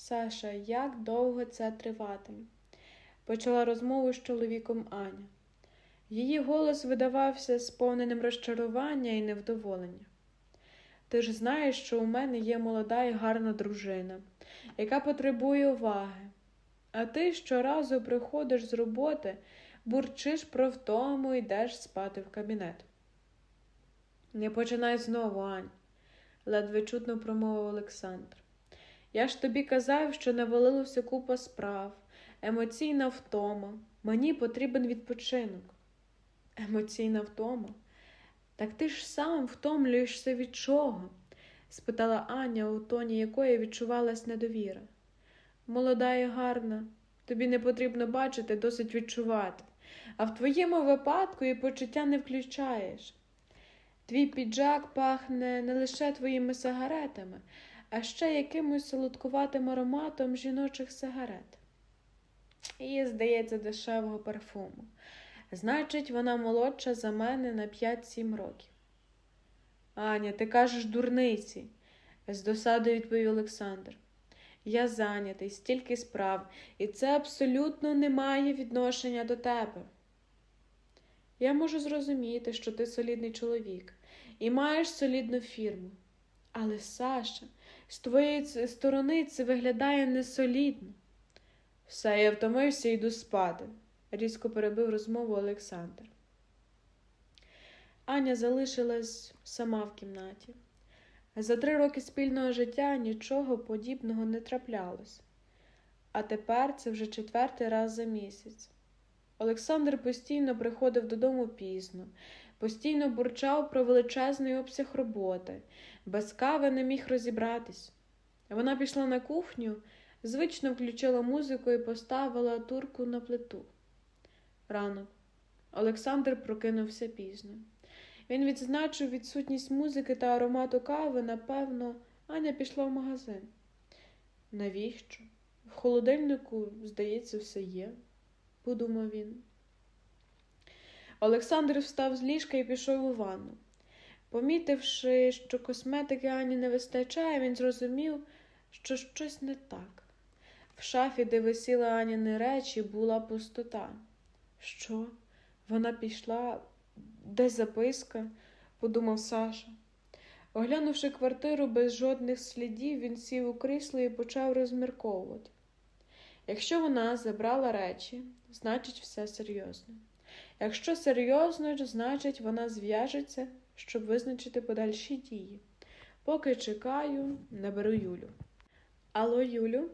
Саша, як довго це триватиме? Почала розмову з чоловіком Аня. Її голос видавався сповненим розчарування і невдоволення. Ти ж знаєш, що у мене є молода і гарна дружина, яка потребує уваги. А ти щоразу приходиш з роботи, бурчиш про втому йдеш спати в кабінет. Не починай знову, Ань, ледве чутно промовив Олександр. Я ж тобі казав, що навалилося купа справ, емоційна втома. Мені потрібен відпочинок. Емоційна втома? Так ти ж сам втомлюєшся від чого? спитала Аня, у тоні якої відчувалась недовіра. Молода і гарна, тобі не потрібно бачити, досить відчувати, а в твоєму випадку і почуття не включаєш. Твій піджак пахне не лише твоїми сигаретами, а ще якимось солодкуватим ароматом жіночих сигарет. І, здається, дешевого парфуму. Значить, вона молодша за мене на 5-7 років. Аня, ти кажеш дурниці, з досадою відповів Олександр. Я зайнятий, стільки справ, і це абсолютно не має відношення до тебе. Я можу зрозуміти, що ти солідний чоловік і маєш солідну фірму. Але, Саша, з твоєї сторони це виглядає несолідно. Все, я втомився і йду спати, різко перебив розмову Олександр. Аня залишилась сама в кімнаті. За три роки спільного життя нічого подібного не траплялось. А тепер це вже четвертий раз за місяць. Олександр постійно приходив додому пізно, постійно бурчав про величезний обсяг роботи, без кави не міг розібратись. Вона пішла на кухню, звично включила музику і поставила турку на плиту. Ранок. Олександр прокинувся пізно. Він відзначив відсутність музики та аромату кави, напевно, Аня пішла в магазин. Навіщо? В холодильнику, здається, все є, подумав він. Олександр встав з ліжка і пішов у ванну. Помітивши, що косметики Ані не вистачає, він зрозумів, що щось не так. В шафі, де висіли Аніни речі, була пустота. Що? Вона пішла, де записка? подумав Саша. Оглянувши квартиру без жодних слідів, він сів у крісло і почав розмірковувати. Якщо вона забрала речі, значить все серйозно. Якщо серйозно, значить вона зв'яжеться, щоб визначити подальші дії. Поки чекаю, наберу Юлю. Алло, Юлю,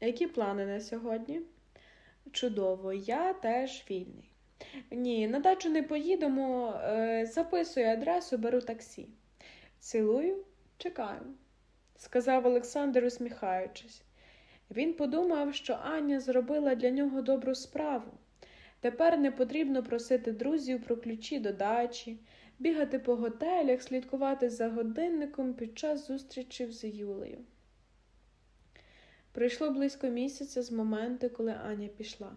які плани на сьогодні? Чудово, я теж вільний. Ні, на дачу не поїдемо. Е, записую адресу, беру таксі. Цілую, чекаю, сказав Олександр, усміхаючись. Він подумав, що Аня зробила для нього добру справу. Тепер не потрібно просити друзів про ключі до дачі, бігати по готелях, слідкувати за годинником під час зустрічів з Юлею. Пройшло близько місяця з моменту, коли Аня пішла.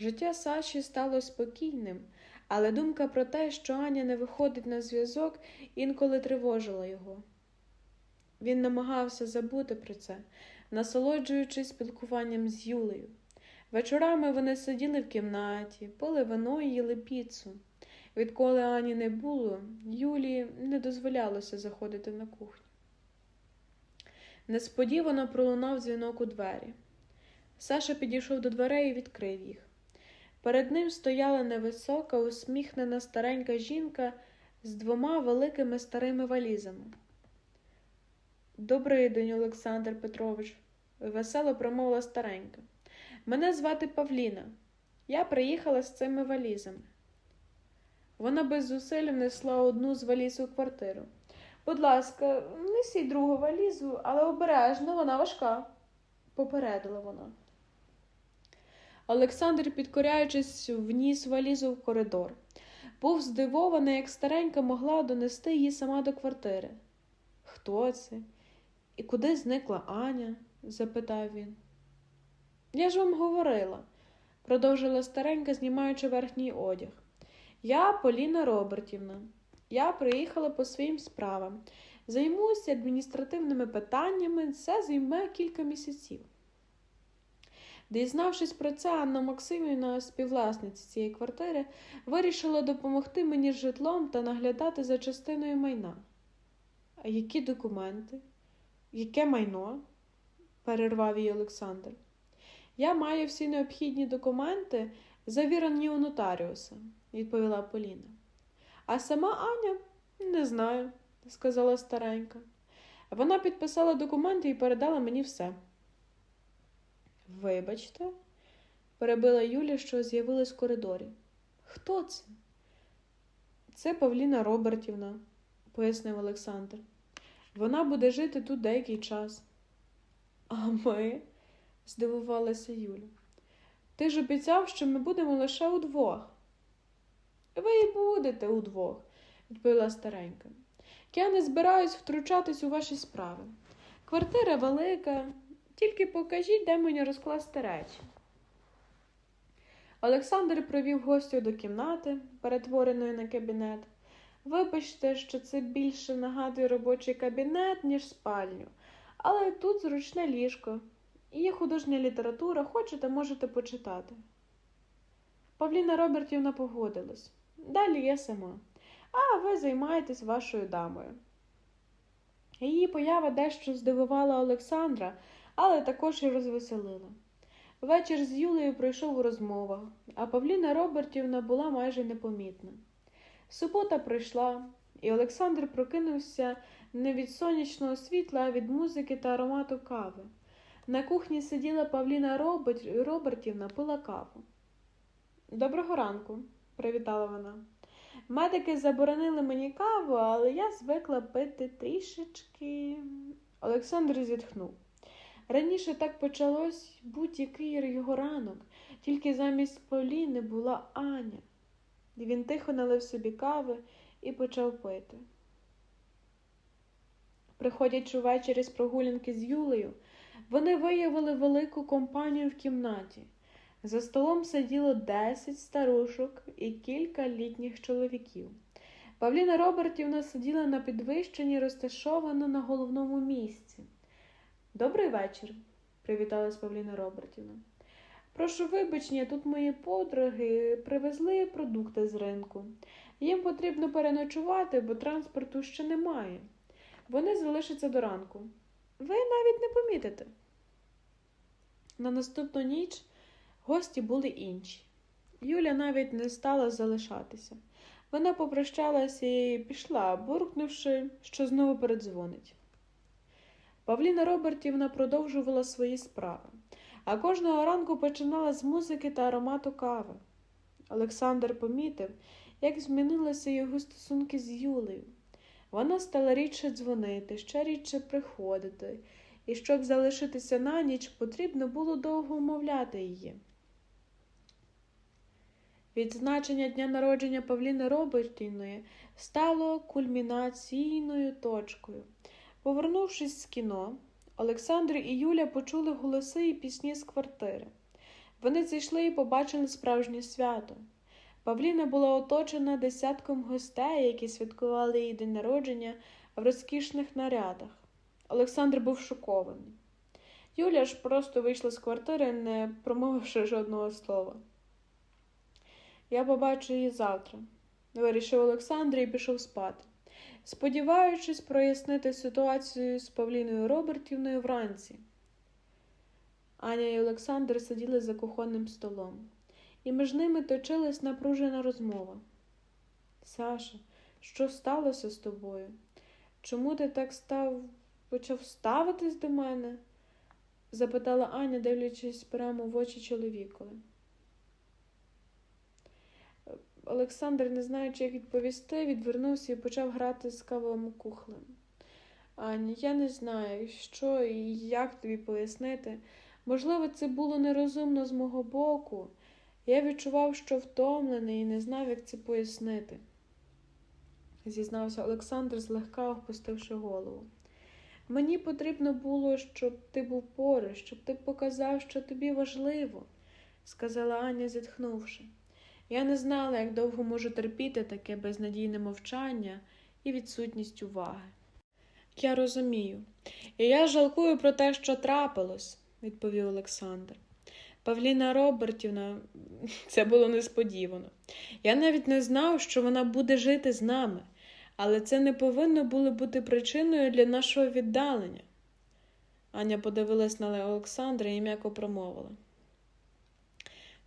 Життя Саші стало спокійним, але думка про те, що Аня не виходить на зв'язок, інколи тривожила його. Він намагався забути про це, насолоджуючись спілкуванням з Юлею. Вечорами вони сиділи в кімнаті, пили вино і їли піцу. Відколи Ані не було, Юлії не дозволялося заходити на кухню. Несподівано пролунав дзвінок у двері. Саша підійшов до дверей і відкрив їх. Перед ним стояла невисока, усміхнена старенька жінка з двома великими старими валізами. Добрий день, Олександр Петрович, весело промовила старенька. Мене звати Павліна. Я приїхала з цими валізами. Вона без зусиль внесла одну з валіз у квартиру. Будь ласка, несіть другу валізу, але обережно, вона важка, попередила вона. Олександр, підкоряючись, вніс валізу в коридор. Був здивований, як старенька могла донести її сама до квартири. Хто це? І куди зникла Аня? запитав він. Я ж вам говорила, продовжила старенька, знімаючи верхній одяг. Я Поліна Робертівна. Я приїхала по своїм справам. Займуся адміністративними питаннями, це займе кілька місяців. Дізнавшись про це, Анна Максимівна, співвласниця цієї квартири, вирішила допомогти мені з житлом та наглядати за частиною майна. А які документи? Яке майно? перервав її Олександр. Я маю всі необхідні документи, завірені у нотаріуса, відповіла Поліна. А сама Аня не знаю, сказала старенька. Вона підписала документи і передала мені все. Вибачте, перебила Юля, що з'явилась в коридорі. Хто це? Це Павліна Робертівна, пояснив Олександр. Вона буде жити тут деякий час. А ми? здивувалася Юля. Ти ж обіцяв, що ми будемо лише удвох. Ви і будете удвох, відповіла старенька. Я не збираюсь втручатись у ваші справи. Квартира велика, тільки покажіть, де мені розкласти речі. Олександр провів гостю до кімнати, перетвореної на кабінет. Вибачте, що це більше нагадує робочий кабінет, ніж спальню, але тут зручне ліжко. І є художня література, хочете, можете почитати. Павліна Робертівна погодилась. Далі я сама. А ви займаєтесь вашою дамою. Її поява дещо здивувала Олександра, але також і розвеселила. Вечір з Юлею пройшов у розмовах, а Павліна Робертівна була майже непомітна. Субота пройшла, і Олександр прокинувся не від сонячного світла, а від музики та аромату кави. На кухні сиділа Павліна Роберт... Робертівна, пила каву. Доброго ранку, привітала вона. Медики заборонили мені каву, але я звикла пити трішечки. Олександр зітхнув. Раніше так почалось будь-який його ранок, тільки замість Поліни була Аня. Він тихо налив собі кави і почав пити. Приходячи ввечері з прогулянки з Юлею, вони виявили велику компанію в кімнаті. За столом сиділо десять старушок і кілька літніх чоловіків. Павліна Робертівна сиділа на підвищенні, розташована на головному місці. Добрий вечір, привіталась Павліна Робертівна. Прошу вибачення, тут мої подруги привезли продукти з ринку. Їм потрібно переночувати, бо транспорту ще немає. Вони залишаться до ранку. Ви навіть не помітите. На наступну ніч гості були інші. Юля навіть не стала залишатися. Вона попрощалася і пішла, буркнувши, що знову передзвонить. Павліна Робертівна продовжувала свої справи, а кожного ранку починала з музики та аромату кави. Олександр помітив, як змінилися його стосунки з Юлею. Вона стала рідше дзвонити, ще рідше приходити, і щоб залишитися на ніч, потрібно було довго умовляти її. Відзначення дня народження Павліни Робертівної стало кульмінаційною точкою. Повернувшись з кіно, Олександр і Юля почули голоси і пісні з квартири. Вони зайшли і побачили справжнє свято. Павліна була оточена десятком гостей, які святкували її день народження в розкішних нарядах. Олександр був шокований. Юля ж просто вийшла з квартири, не промовивши жодного слова. Я побачу її завтра, вирішив Олександр і пішов спати, сподіваючись прояснити ситуацію з Павліною Робертівною вранці. Аня і Олександр сиділи за кухонним столом, і між ними точилась напружена розмова. Саша, що сталося з тобою? Чому ти так став почав ставитись до мене? запитала Аня, дивлячись прямо в очі чоловікові. Олександр, не знаючи, як відповісти, відвернувся і почав грати з кавовим кухлем. Аня, я не знаю, що і як тобі пояснити. Можливо, це було нерозумно з мого боку. Я відчував, що втомлений і не знав, як це пояснити, зізнався Олександр, злегка опустивши голову. Мені потрібно було, щоб ти був поруч, щоб ти показав, що тобі важливо, сказала Аня, зітхнувши. Я не знала, як довго можу терпіти таке безнадійне мовчання і відсутність уваги. Я розумію. І я жалкую про те, що трапилось, відповів Олександр. Павліна Робертівна, це було несподівано. Я навіть не знав, що вона буде жити з нами, але це не повинно було бути причиною для нашого віддалення. Аня подивилась на Олександра і м'яко промовила.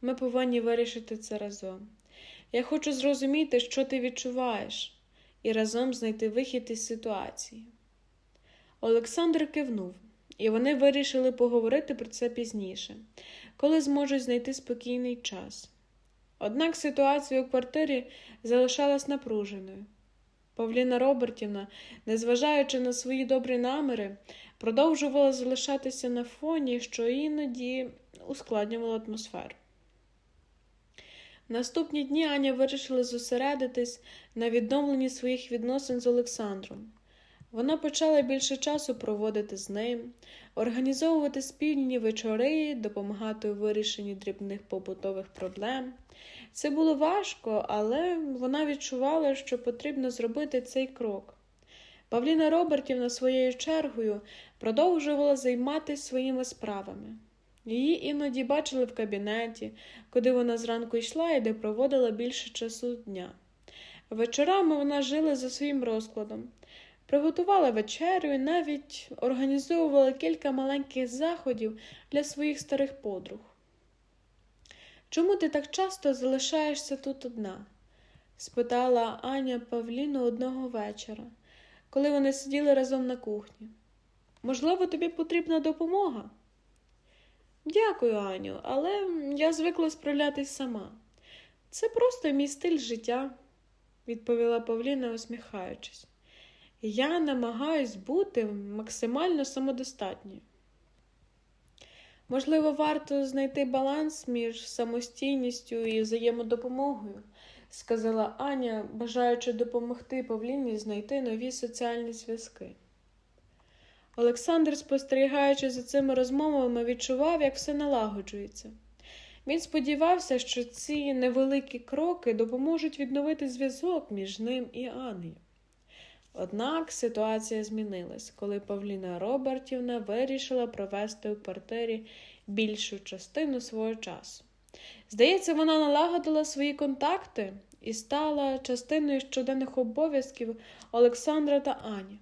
Ми повинні вирішити це разом. Я хочу зрозуміти, що ти відчуваєш, і разом знайти вихід із ситуації. Олександр кивнув, і вони вирішили поговорити про це пізніше, коли зможуть знайти спокійний час. Однак ситуація у квартирі залишалась напруженою. Павліна Робертівна, незважаючи на свої добрі наміри, продовжувала залишатися на фоні, що іноді ускладнювало атмосферу. Наступні дні Аня вирішила зосередитись на відновленні своїх відносин з Олександром. Вона почала більше часу проводити з ним, організовувати спільні вечори, допомагати у вирішенні дрібних побутових проблем. Це було важко, але вона відчувала, що потрібно зробити цей крок. Павліна Робертівна своєю чергою продовжувала займатися своїми справами. Її іноді бачили в кабінеті, куди вона зранку йшла і де проводила більше часу дня. Вечорами вона жила за своїм розкладом, приготувала вечерю і навіть організовувала кілька маленьких заходів для своїх старих подруг. Чому ти так часто залишаєшся тут одна? спитала Аня Павліну одного вечора, коли вони сиділи разом на кухні. Можливо, тобі потрібна допомога? Дякую, Аню, але я звикла справлятись сама. Це просто мій стиль життя, відповіла Павліна, усміхаючись. Я намагаюсь бути максимально самодостатньою. Можливо, варто знайти баланс між самостійністю і взаємодопомогою, сказала Аня, бажаючи допомогти Павліні знайти нові соціальні зв'язки. Олександр, спостерігаючи за цими розмовами, відчував, як все налагоджується. Він сподівався, що ці невеликі кроки допоможуть відновити зв'язок між ним і Анею. Однак ситуація змінилась, коли Павліна Робертівна вирішила провести у квартирі більшу частину свого часу. Здається, вона налагодила свої контакти і стала частиною щоденних обов'язків Олександра та Ані.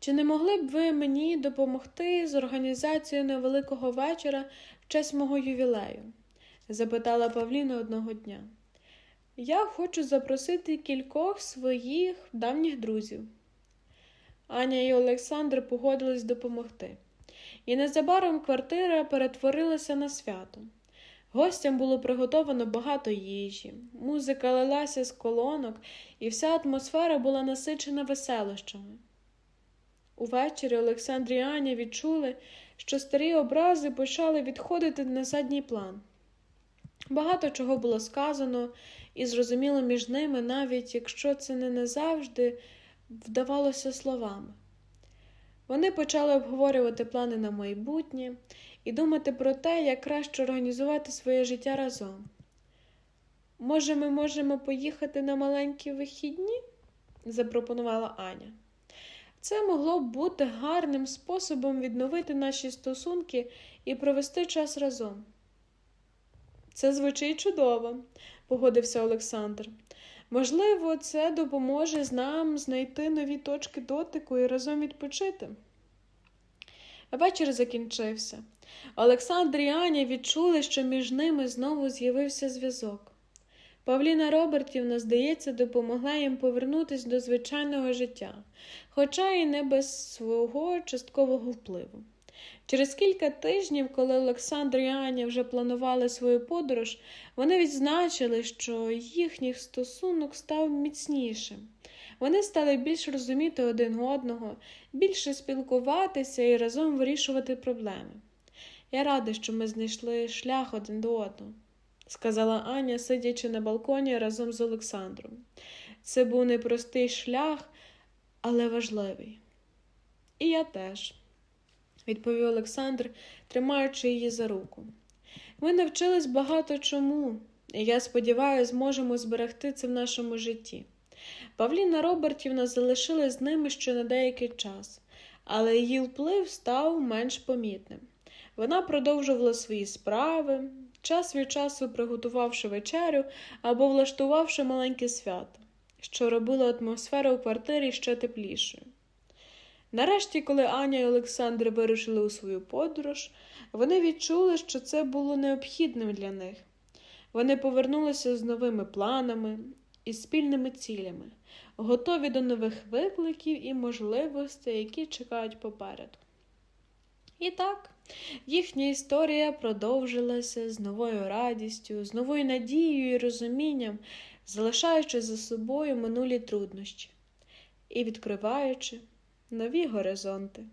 Чи не могли б ви мені допомогти з організацією невеликого вечора в честь мого ювілею? запитала Павліна одного дня. Я хочу запросити кількох своїх давніх друзів. Аня і Олександр погодились допомогти. І незабаром квартира перетворилася на свято. Гостям було приготовано багато їжі, музика лилася з колонок, і вся атмосфера була насичена веселощами. Увечері Олександр і Аня відчули, що старі образи почали відходити на задній план. Багато чого було сказано і зрозуміло між ними, навіть якщо це не назавжди вдавалося словами. Вони почали обговорювати плани на майбутнє і думати про те, як краще організувати своє життя разом. Може, ми можемо поїхати на маленькі вихідні? запропонувала Аня. Це могло б бути гарним способом відновити наші стосунки і провести час разом. Це звучить чудово, погодився Олександр. Можливо, це допоможе нам знайти нові точки дотику і разом відпочити. Вечір закінчився. Олександр і Аня відчули, що між ними знову з'явився зв'язок. Павліна Робертівна, здається, допомогла їм повернутися до звичайного життя, хоча і не без свого часткового впливу. Через кілька тижнів, коли Олександр і Аня вже планували свою подорож, вони відзначили, що їхній стосунок став міцнішим. Вони стали більш розуміти один одного, більше спілкуватися і разом вирішувати проблеми. Я рада, що ми знайшли шлях один до одного, сказала Аня, сидячи на балконі разом з Олександром. Це був непростий шлях, але важливий. І я теж відповів Олександр, тримаючи її за руку. Ми навчились багато чому, і я сподіваюся, зможемо зберегти це в нашому житті. Павліна Робертівна залишилась з ними ще на деякий час, але її вплив став менш помітним. Вона продовжувала свої справи, час від часу приготувавши вечерю або влаштувавши маленьке свято, що робило атмосферу у квартирі ще теплішою. Нарешті, коли Аня і Олександр вирушили у свою подорож, вони відчули, що це було необхідним для них. Вони повернулися з новими планами і спільними цілями, готові до нових викликів і можливостей, які чекають попереду. І так, їхня історія продовжилася з новою радістю, з новою надією і розумінням, залишаючи за собою минулі труднощі і відкриваючи нові горизонти.